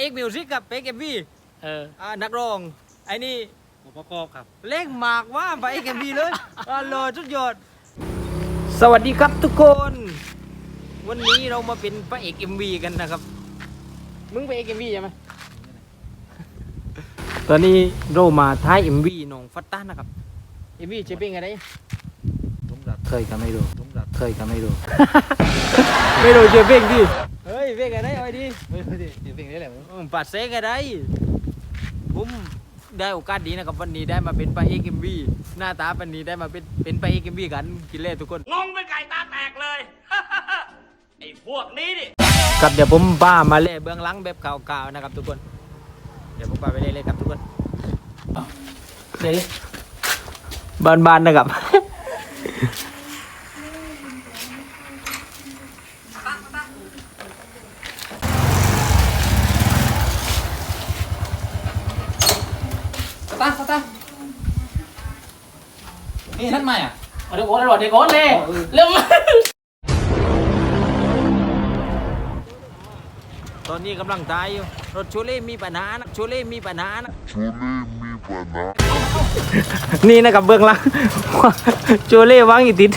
เอกมิวสิกกับไปเอกเอ็มวีเอออ่านักร้องไอ้นี่ประกอบครับ เล่งหมากว่าไปเอกเอ็มวีเลยอ่าเลยสุดยอด สวัสดีครับทุกคน วันนี้เรามาเป็นพระเอกเอ็มวีกันนะครับ มึงไปเอกเอ็มวีใช่ไหมตอนนี้เรามาท้ายเอ็มวีน้องฟัตตานะครับเอ็มวีจะเป็นไงผมรักเคยก็ไม่รู้ผมรักเคยก็ไม่รู้ ไม่รู้จะเป็นดิเฮ้ ยเป็นไงได้เอาดิไม่รู้ดิเดี๋ยวเพลงนี้แหละมึงปัดเซกไงได้ผมได้โอกาสดีนะครับวันนี้ได้มาเป็นพระเอกเอ็มวีหน้าตาปันนี้ได้มาเป็นเป็นพระเอกเอ็มวีกันกินเล่ทุกคนงงเป็นไก่ตาแตกเลย ไอ้พวกนี้นี่ครับเดี๋ยวผมป้ามาเล่เบื้องหลังแบบข่าวๆนะครับทุกคน เดี๋ยวผมป้าไปเล่เลยครับทุกคนเล่บานๆนะครับ ตาตานี่ท่นมาอะเดี๋ยวโอนเดี๋ยวโอนเลยเรื่องตอนนี้กำลังตายอยู่ รถโชเล่มีปัญหานะโชเล่มีปัญหานะ Chole mi banana. นี่นะครับเบื้องหลังโชเล่วางอยู่ติด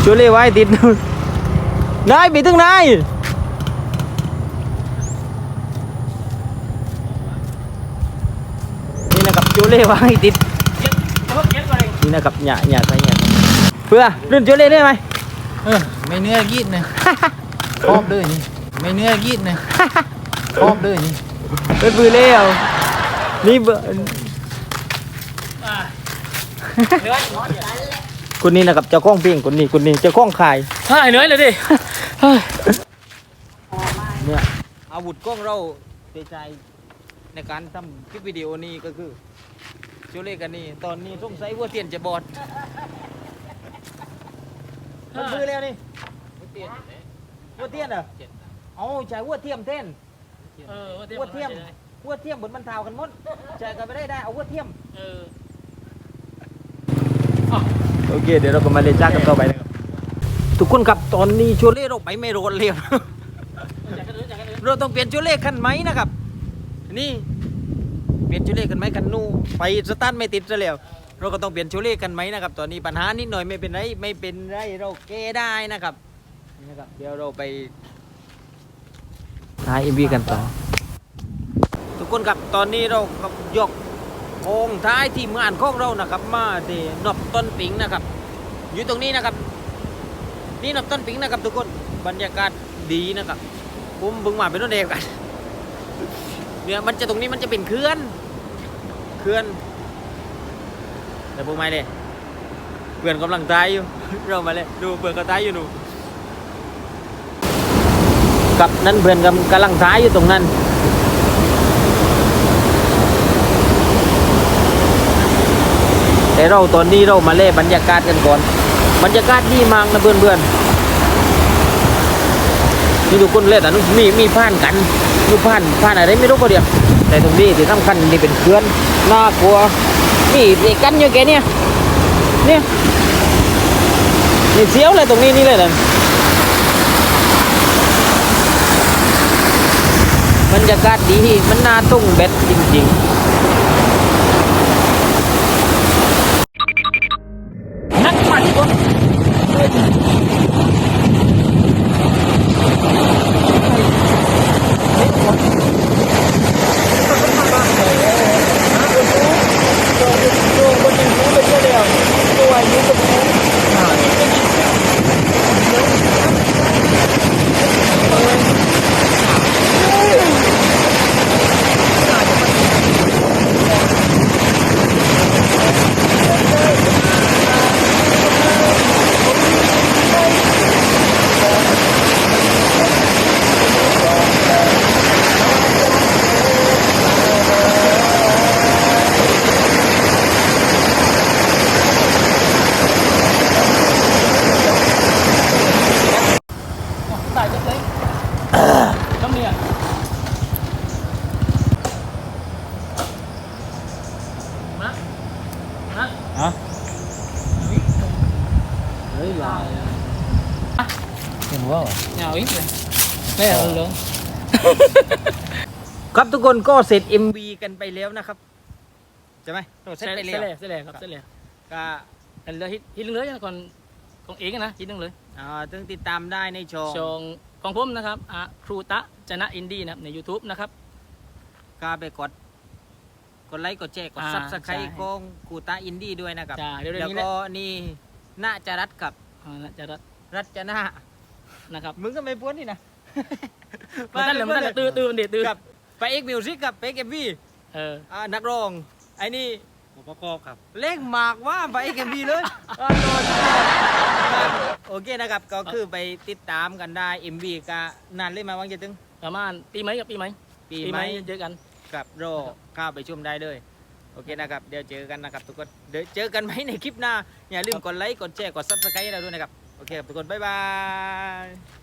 โชเล่ไว้ติดนายไปถึงนายนี่นะครับโชเล่วางอยู่ติดนี่นะครับหยาหยาใส่หยาเพื่อรุ่นโชเล่ได้ไหมเออไม่เนื้อยีดนะชอบเลยนี่ไม่เนื้อยีดนะชอบเลยนี่เป็นมือเลี้ยวนี่เบอร์คนนี้นะครับเจ้าของเพลงคนนี้คนนี้เจ้าของขายใช่เนื้อเลยดิ เนี่ยอาวุธกล้องเราเตใจในการทำคลิปวิดีโอนี้ก็คือโจเล่กันนี่ตอนนี้สงสัยว่าเตียนจะบอดมันมือแล้วนี่ว่าเตียนเหรอเอาใช้วัวเทียมเต้นเออวัวเทียมวัวเทียมบนมันเท้ากันหมดใช้กันไม่ได้ได้เอาวัวเทียมเออโอเคเดี๋ยวเราก็มาเล่นจ้ากันต่อไปนะครับ ทุกคนครับตอนนี้โชเล่เราไปไม่รอดเลยเราต้องเปลี่ยนโชเล่คันไหมนะครับ นี่เปลี่ยนโชเล่คันไหมคันนู่ไปสตาร์ทไม่ติดซะแล้วเราก็ต้องเปลี่ยนโชเล่คันไหมนะครับตอนนี้ปัญหานิดหน่อยไม่เป็นไรไม่เป็นไรเราแก้ได้นะครับนะครับ เดี๋ยวเราไปถ่ายเอ็มวีกันต่อ ทุกคนครับตอนนี้เราก็ยกองท้ายทีมงานของเรานะครับ มาที่นบต้นปิงนะครับ อยู่ตรงนี้นะครับ นี่นบต้นปิงนะครับทุกคนบรรยากาศดีนะครับผมเพิ่งมาเป็นต้นเอกกันเนี่ยมันจะตรงนี้มันจะเป็นเขื่อนเขื่อนแต่พวกไม่เลยเพื่อนกำลังตายอยู่เรามาเลยดูเพื่อนก็ตายอยู่หนูกับนั่นเพื่อนกำกำลังตายอยู่ตรงนั้นแต่เราตอนนี้เรามาเล่บรรยากาศกันก่อน บรรยากาศดีมากนะเพื่อนเพื่อนๆนี่ทุกคนเล่นอะมีมีผ่านกันมีผ่านผ่านอะไรไม่รู้ก็เดียวแต่ตรงนี้ที่สำคัญนี่เป็นเพื่อนน่ากลัวนี่เด็กกันอยู่แกเนี่ยเนี่ยนี่เสียวเลยตรงนี้นี่เลยนะบรรยากาศดีมันน่าตุ้งเบ็ดจริง ๆ ฮะเฮ้ยลายเห็นว่าเหรอเงาอีกเลยไม่เอาลงครับทุกคนก็เสร็จ MV กันไปแล้วนะครับใช่ไหมเสร็จไปแล้วเสร็จแล้วครับเสร็จแล้วก็เอันเลยฮิตเลยก่คนของเองนะฮิตนึงเลยอ่าซึ่งติดตามได้ในช่องช่องของผมนะครับอะครูตะจนะอินดี้นะครับใน YouTube นะครับก็ไปกด กดไลค์กดแชร์กดอ่าซับสไครใช่ต์ของกูตาอินดี้ด้วยนะครับ จ้าเดี๋ยวแล้วนี้แหละ ก็นี่น่าจะรัดกับอ่าน่าจะรัดรัชนานะครับมึงก็ไม่พ้นนี่นะมันตั้งแต่มันตั้งแต่ตื้อตื้อมันเด็ดตื้อกับไปเอ็กมิวสิกกับไปเอ็กเอ็มวีเอออ่านักร้องไอ้นี่ประกอบครับ เล่งหมากว่าไปเอ็กเอ็มวีเลยอ่าโดนครับโอเคนะครับ ก็คือไปติดตามกันได้ MV ก็นานเลยไหมาวังจะถึง ประมาณปีไหมกับปีไหมปีไหม เจอกัน กับรเข้าไปชมได้เลยโอเคนะครับ เดี๋ยวเจอกันนะครับทุกคนเดี๋ยวเจอกันไหมในคลิปหน้าอย่าลืมกดไลค์กดแชร์กดซับสไครต์เราด้วยนะครับ โอเคครับทุกคน บ๊ายบาย